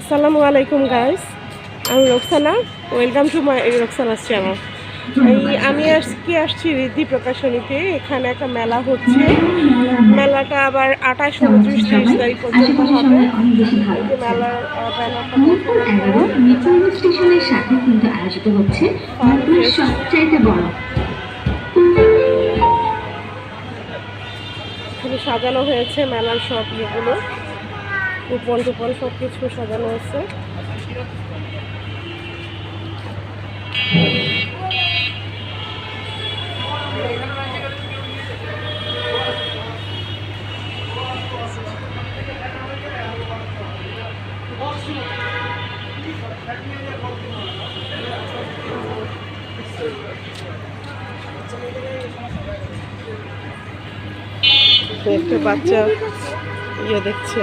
আসসালামু আলাইকুম গাইস আমি Roksana. Welcome to my Roksana's channel এই আমি আজকে আসছি ঋদ্ধি প্রকাশনীতে। এখানে একটা মেলা হচ্ছে। মেলাটা আবার আঠাশ উনত্রিশ তিরিশ তারিখ পর্যন্ত হবে। মেলার আহ, ব্যানারটা দুপুর এগারো মিরপুর স্টেশনের সাথে কিন্তু আয়োজিত হচ্ছে সবচাইতে বড়। সাজানো হয়েছে মেলার সব ইয়েগুলো। কুপন টুপন সব কিছু সাজানো হয়েছে একটা বাচ্চা ইয়ে দেখছে।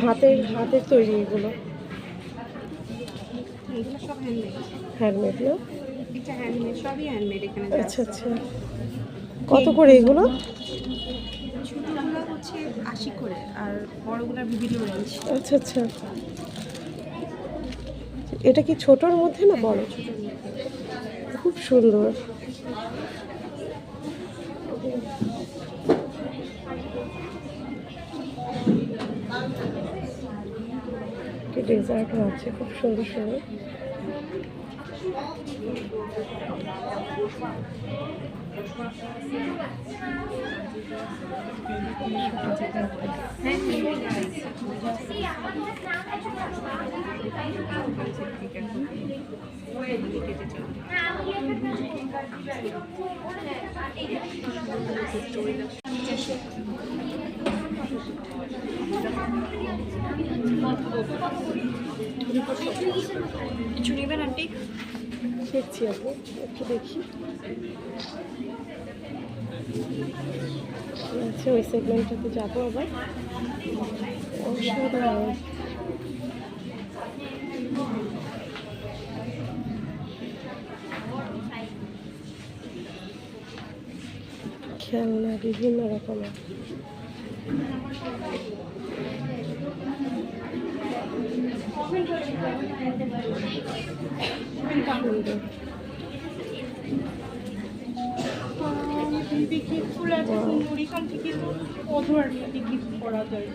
হাতের হাতের তৈরি এগুলো। হ্যান্ডমেড না? আচ্ছা আচ্ছা। কত করে এগুলো? ছোটোগুলো হচ্ছে আশি করে আর বড়গুলোর বিভিন্ন রেঞ্জ আচ্ছা আচ্ছা। এটা কি ছোটর মধ্যে না বড়? খুব সুন্দর। ডেজার্টও আছে খুব সুন্দর সুন্দর। কিছু নেবেন, আন্টি? দেখছি আপু, একটু দেখি। আচ্ছা ওই সেগমেন্টটাতে যাব আবার। অসাধারণ। খেলনা বিভিন্ন রকমের। ফুল আছে এখান থেকে কত আর গিফট করা যায়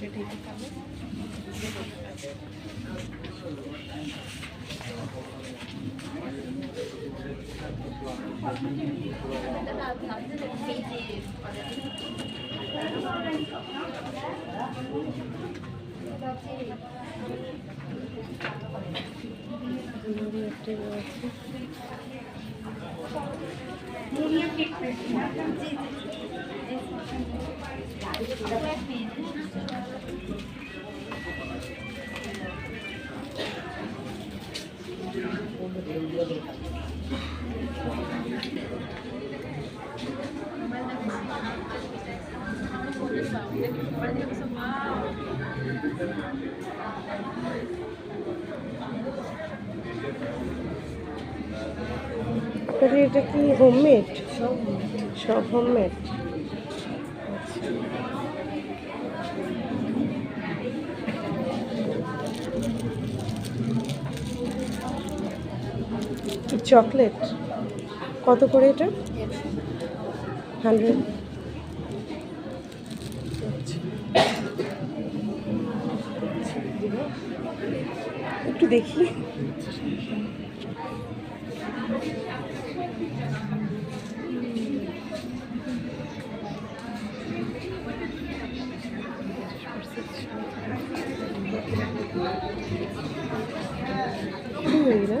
সুন্দর সুন্দর একটা ইয়ে আছে এটা কি হোমমেড সব হোমমেড চকলেট। কত করে এটা? হান্ড্রেড। একটু দেখি সুন্দরই না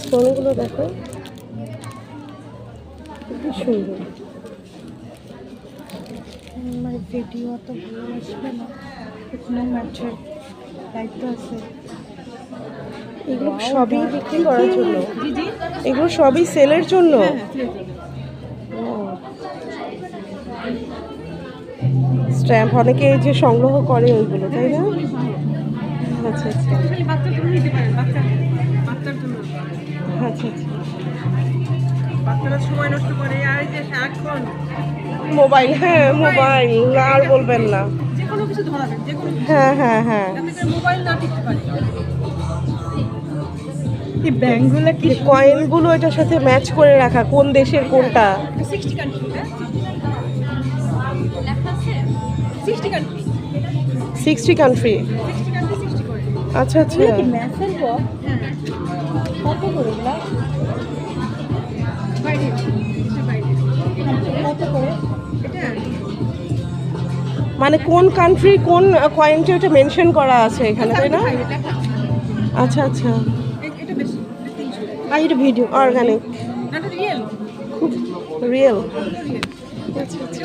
স্টোনগুলো দেখো। খুবই সুন্দর। আমার ভিডিও তো ভালো আসবে না। এখানে ম্যাচের দায়িত্ব আছে। এগুলো সবই বিক্রি করার জন্য? এগুলো সবই সেলের জন্য? স্ট্যাম্প অনেকে যে সংগ্রহ করে ওইগুলো তাই না? আচ্ছা আচ্ছা। আচ্ছা আচ্ছা। সময় নষ্ট করে আর যে মোবাইল হ্যাঁ মোবাইল আর বলবেন না। কিছু ধরাবেন যে কোনো হ্যাঁ হ্যাঁ হ্যাঁ। যাতে করে মোবাইল না টিকতে পারে। এই ব্যাংকগুলো কি কয়েনগুলো এটার সাথে ম্যাচ করে রাখা? কোন দেশের কোনটা? সিক্সটি কান্ট্রি হ্যাঁ? সিক্সটি কান্ট্রি সিক্সটি আচ্ছা আচ্ছা। কত করে মানে কোন কান্ট্রি কোন কয়েনটা ওটা মেনশন করা আছে এখানে তাই না? আচ্ছা আচ্ছা। এ- এটা আর ভিডিও অর্গানিক খুব রিয়েল আচ্ছা আচ্ছা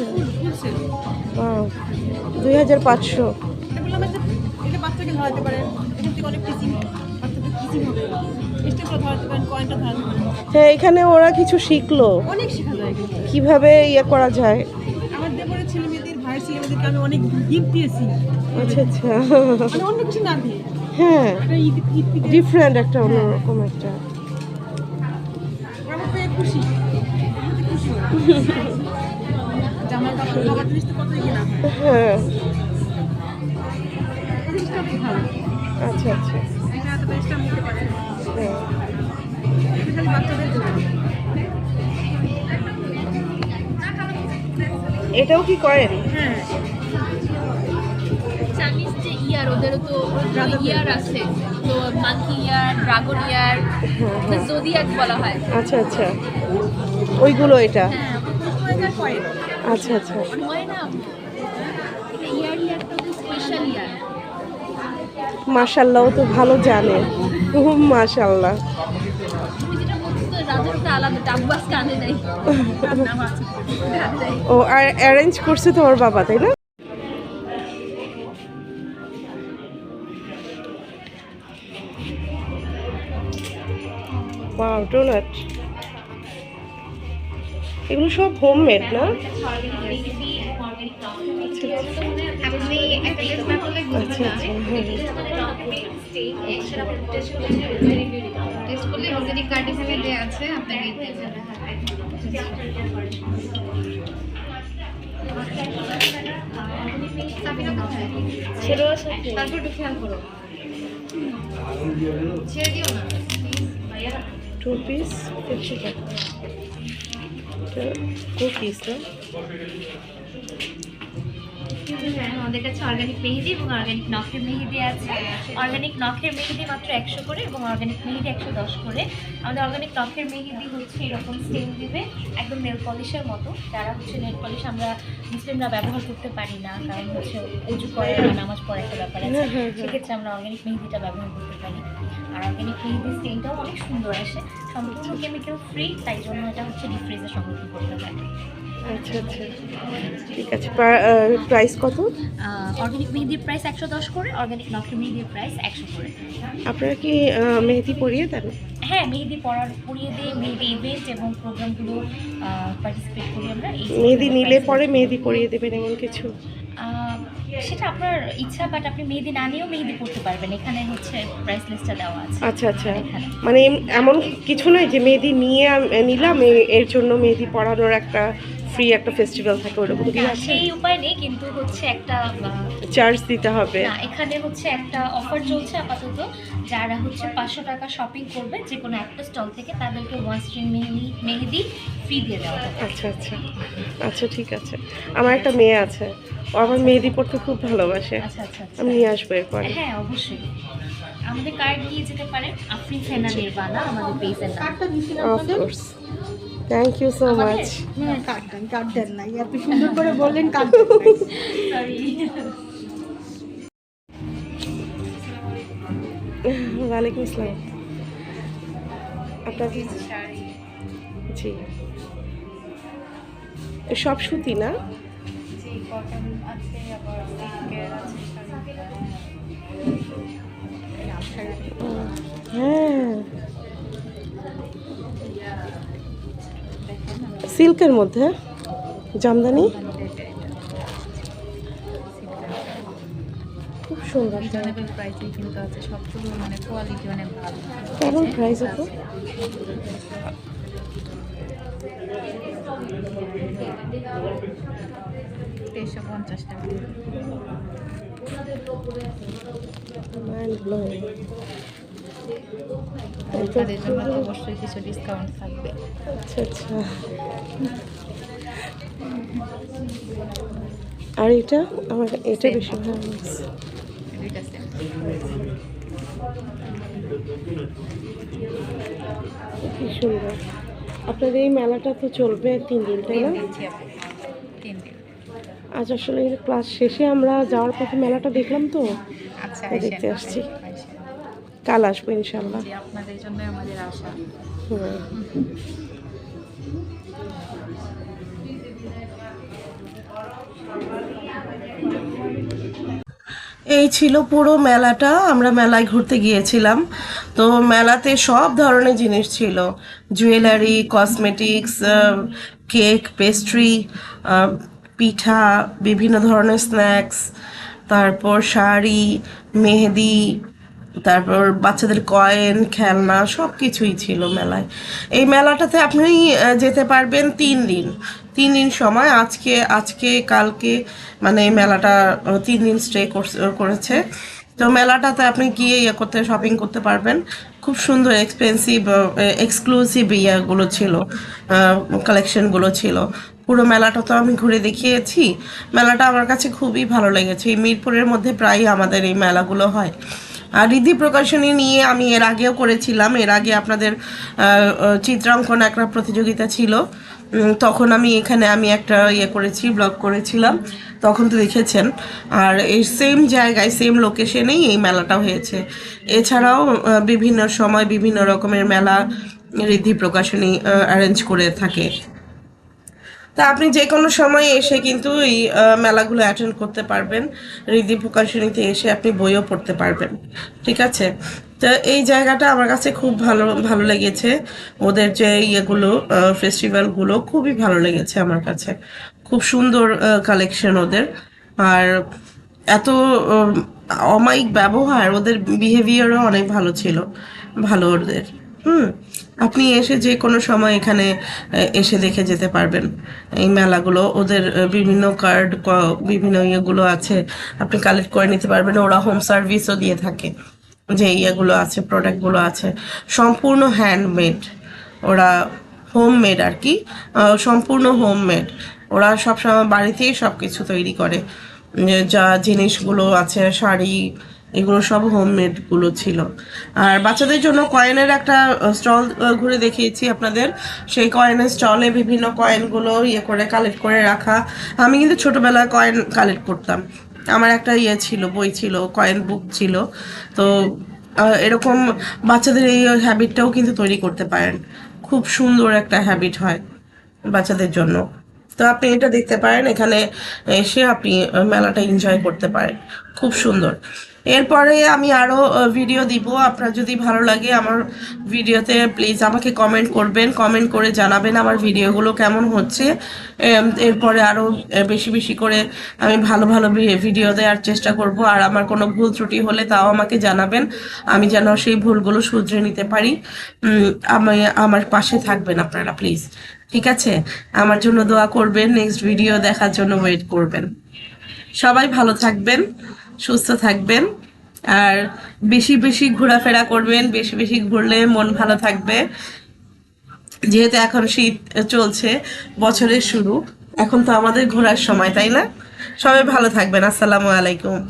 দুই হাজার পাঁচশো। হ্যাঁ এখানে ওরা কিছু শিখলো। কীভাবে ইয়ে করা যায়? মেয়েদের ভাইয়ের আমি অনেক গিফট দিয়েছি। আচ্ছা আচ্ছা। মানে অন্য কিছু না দিয়ে। হ্যাঁ। ডিফারেন্ট একটা অন্যরকম একটা। আমার খুশি। জিনিস তো কতই কিনা হ্যাঁ। আচ্ছা আচ্ছা। এটা এত বেশটা নিতে পারে হ্যাঁ। খালি বাচ্চাদের জন্য। এটাও কি কয়েন? হ্যাঁ। চাইনিজ যে ইয়ার ওদেরও তো ইয়ার আছে। তো মাঙ্কি ইয়ার ড্রাগন ইয়ার হ্যাঁ, জোদিয়াক বলা হয়। আচ্ছা আচ্ছা। ওইগুলো এটা? হ্যাঁ আচ্ছা আচ্ছা। হয় ইয়ারটা তো ভালো জানে। মাশাল্লাহ। ও আর অ্যারেঞ্জ করছে তোমার বাবা তাই না? ওয়াও ডোনাট এগুলো সব হোমমেড না? তারপর একটু খেয়াল করো। ছেড়ে দিও না। টু পিস ফিফটি টাকা কুকিস হ্যাঁ আমাদের কাছে অর্গানিক মেহেদি এবং অর্গানিক নখের মেহেদি আছে। অর্গানিক নখের মেহেদি মাত্র একশো করে এবং অর্গানিক মেহেদি একশো দশ করে। আমাদের অর্গানিক নখের মেহেদি হচ্ছে এরকম স্টেন দিবে একদম নেল পলিশের মতো। যারা হচ্ছে নেল পলিশ আমরা মুসলিমরা ব্যবহার করতে পারি না কারণ হচ্ছে উঁচু করে নামাজ পড়ে একটা ব্যাপার আছে। হ্যাঁ, হ্যাঁ। সেক্ষেত্রে আমরা অর্গানিক মেহেদিটা ব্যবহার করতে পারি। আর অর্গানিক মেহেদি স্টেনটাও অনেক সুন্দর আসে। সম্পূর্ণ কেমিক্যাল ফ্রি তাই জন্য এটা হচ্ছে ডিপ ফ্রিজে সংরক্ষণ করতে পারি। আচ্ছা আচ্ছা। ঠিক আছে। প্রাইস কত? অর্গানিক মেহেদির প্রাইস একশো দশ করে অর্গানিক নখের মেহেদির প্রাইস একশো করে। আপনারা কি মেহেদি পরিয়ে দেন? হ্যাঁ মেহেদি পড়ার পড়িয়ে দিয়ে মেহেদি ইভেন্ট এবং প্রোগ্রামগুলো পার্টিসিপেট করি আমরা। মেহেদি নিলে পরে মেহেদি পরিয়ে দেবেন এমন কিছু? সেটা আপনার ইচ্ছা বাট আপনি মেহেদি না নিয়েও মেহেদি পড়তে পারবেন। এখানে হচ্ছে প্রাইস লিস্টটা দেওয়া আছে। আচ্ছা আচ্ছা। মানে এমন কিছু নয় যে মেহেদি নিয়ে নিলাম এর জন্য মেহেদি পড়ানোর একটা ফ্রি একটা ফেস্টিভ্যাল থাকে ওরকম কি আছে? সেই উপায় নেই কিন্তু হচ্ছে একটা চার্জ দিতে হবে। না এখানে হচ্ছে একটা অফার চলছে আপাতত যারা হচ্ছে পাঁচশো টাকা শপিং করবে যে কোনো একটা স্টল থেকে তাদেরকে ওয়ান স্ট্রিং মেহেদি মেহেদি ফ্রি দিয়ে দেওয়া আচ্ছা আচ্ছা। আচ্ছা ঠিক আছে। আমার একটা মেয়ে আছে ও আমার মেহেদি পড়তে খুব ভালোবাসে। আচ্ছা আচ্ছা আচ্ছা। আমি নিয়ে আসব এরপরে। হ্যাঁ অবশ্যই। আমাদের কার্ড দিয়ে যেতে পারেন আফরিন সেনা নির্বাণা আমাদের পেজের নাম। Of course thank you so much হ্যাঁ কার্ড দেন কার্ড দেন এত সুন্দর করে বললেন। সরি ওয়ালাইকুম আসসালাম। আপনার জি। সব সুতি না? হ্যাঁ। সিল্কের মধ্যে জামদানি। খুব সুন্দর। মানে কেমন প্রাইস পঞ্চাশ টাকা. তাদের জন্য তো অবশ্যই কিছু ডিসকাউন্ট থাকবে। আচ্ছা আচ্ছা। আর এটা? আমার এটা বেশি ভালো লাগছে। কি সুন্দর। আপনাদের এই মেলাটা তো চলবে তিন দিন তাই না? আজ আসলে ক্লাস শেষে আমরা যাওয়ার পথে মেলাটা দেখলাম তো। আচ্ছা দেখতে আসছি। কাল আসব ইনশাল্লাহ আপনাদের জন্য আমাদের আশা। এই ছিল পুরো মেলাটা আমরা মেলায় ঘুরতে গিয়েছিলাম। তো মেলাতে সব ধরনের জিনিস ছিল। জুয়েলারি কসমেটিক্স কেক পেস্ট্রি পিঠা বিভিন্ন ধরনের স্ন্যাক্স তারপর শাড়ি মেহেদি তারপর বাচ্চাদের কয়েন, খেলনা সব কিছুই ছিল মেলায়। এই মেলাটাতে আপনি যেতে পারবেন তিন দিন। তিন দিন সময় আজকে আজকে, কালকে মানে এই মেলাটা তিন দিন স্টে করেছে তো মেলাটাতে আপনি গিয়ে ইয়ে করতে শপিং করতে পারবেন। খুব সুন্দর এক্সপেন্সিভ এক্সক্লুসিভ ইয়েগুলো ছিল কালেকশনগুলো ছিল। পুরো মেলাটা তো আমি ঘুরে দেখিয়েছি। মেলাটা আমার কাছে খুবই ভালো লেগেছে। এই মিরপুরের মধ্যে প্রায়ই আমাদের এই মেলাগুলো হয়। রিধি প্রকাশনী নিয়ে আমি এর আগেও করেছিলাম। এর আগে আপনাদের চিত্রাঙ্কন একটা প্রতিযোগিতা ছিল। তখন আমি এখানে আমি একটা ইয়ে করেছি, ব্লগ করেছিলাম। তখন তো দেখেছেন। আর এই সেম জায়গায় সেম লোকেশনেই এই মেলাটা হয়েছে। এছাড়াও বিভিন্ন সময় বিভিন্ন রকমের মেলা রিদ্ধি প্রকাশনী অ্যারেঞ্জ করে থাকে। তা আপনি যে কোনো সময় এসে কিন্তু এই মেলাগুলো অ্যাটেন্ড করতে পারবেন। রিদি প্রকাশনীতে এসে আপনি বইও পড়তে পারবেন। ঠিক আছে? তো এই জায়গাটা আমার কাছে খুব ভালো ভালো লেগেছে। ওদের যে ইয়েগুলো ফেস্টিভ্যালগুলো খুবই ভালো লেগেছে আমার কাছে। খুব সুন্দর কালেকশন ওদের। আর এত অমায়িক ব্যবহার, ওদের বিহেভিয়ারও অনেক ভালো ছিল। ভালো ওদের। হুম? আপনি এসে যে কোনো সময় এখানে এসে দেখে যেতে পারবেন। এই মেলাগুলো, ওদের বিভিন্ন কার্ড বিভিন্ন ইয়েগুলো আছে, আপনি কালেক্ট করে নিতে পারবেন। ওরা হোম সার্ভিসও দিয়ে থাকে। যে ইয়েগুলো আছে প্রোডাক্টগুলো আছে, সম্পূর্ণ হ্যান্ডমেড ওরা হোমমেড আর কি সম্পূর্ণ হোমমেড ওরা সবসময় বাড়িতেই সব কিছু তৈরি করে। যা জিনিসগুলো আছে, শাড়ি এগুলো সব হোমমেডগুলো ছিল। আর বাচ্চাদের জন্য কয়েনের একটা স্টল ঘুরে দেখিয়েছি আপনাদের। সেই কয়েনের স্টলে বিভিন্ন কয়েনগুলো ইয়ে করে কালেক্ট করে রাখা। আমি কিন্তু ছোটবেলায় কয়েন কালেক্ট করতাম। আমার একটা ইয়ে ছিল, বই ছিল কয়েন বুক ছিল। তো এরকম বাচ্চাদের এই হ্যাবিটটাও কিন্তু তৈরি করতে পারেন। খুব সুন্দর একটা হ্যাবিট হয় বাচ্চাদের জন্য। তো আপনি এটা দেখতে পারেন, এখানে এসে আপনি মেলাটা এনজয় করতে পারেন। খুব সুন্দর। এরপরে আমি আরও ভিডিও দিব। আপনার যদি ভালো লাগে আমার ভিডিওতে প্লিজ আমাকে কমেন্ট করবেন। কমেন্ট করে জানাবেন আমার ভিডিওগুলো কেমন হচ্ছে। এরপরে আরও বেশি বেশি করে আমি ভালো ভালো ভিডিও দেওয়ার চেষ্টা করব। আর আমার কোনো ভুল ত্রুটি হলে তাও আমাকে জানাবেন। আমি যেন সেই ভুলগুলো শুধরে নিতে পারি। আমি, আমার পাশে থাকবেন আপনারা প্লিজ ঠিক আছে? আমার জন্য দোয়া করবেন। নেক্সট ভিডিও দেখার জন্য ওয়েট করবেন। সবাই ভালো থাকবেন। সুস্থ থাকবেন আর বেশি বেশি ঘোরাফেরা করবেন, বেশি বেশি ঘুরলে মন ভালো থাকবে। যেহেতু এখন শীত চলছে, বছরের শুরু। এখন তো আমাদের ঘোরার সময়, তাই না? সবাই ভালো থাকবেন। আসসালামু আলাইকুম।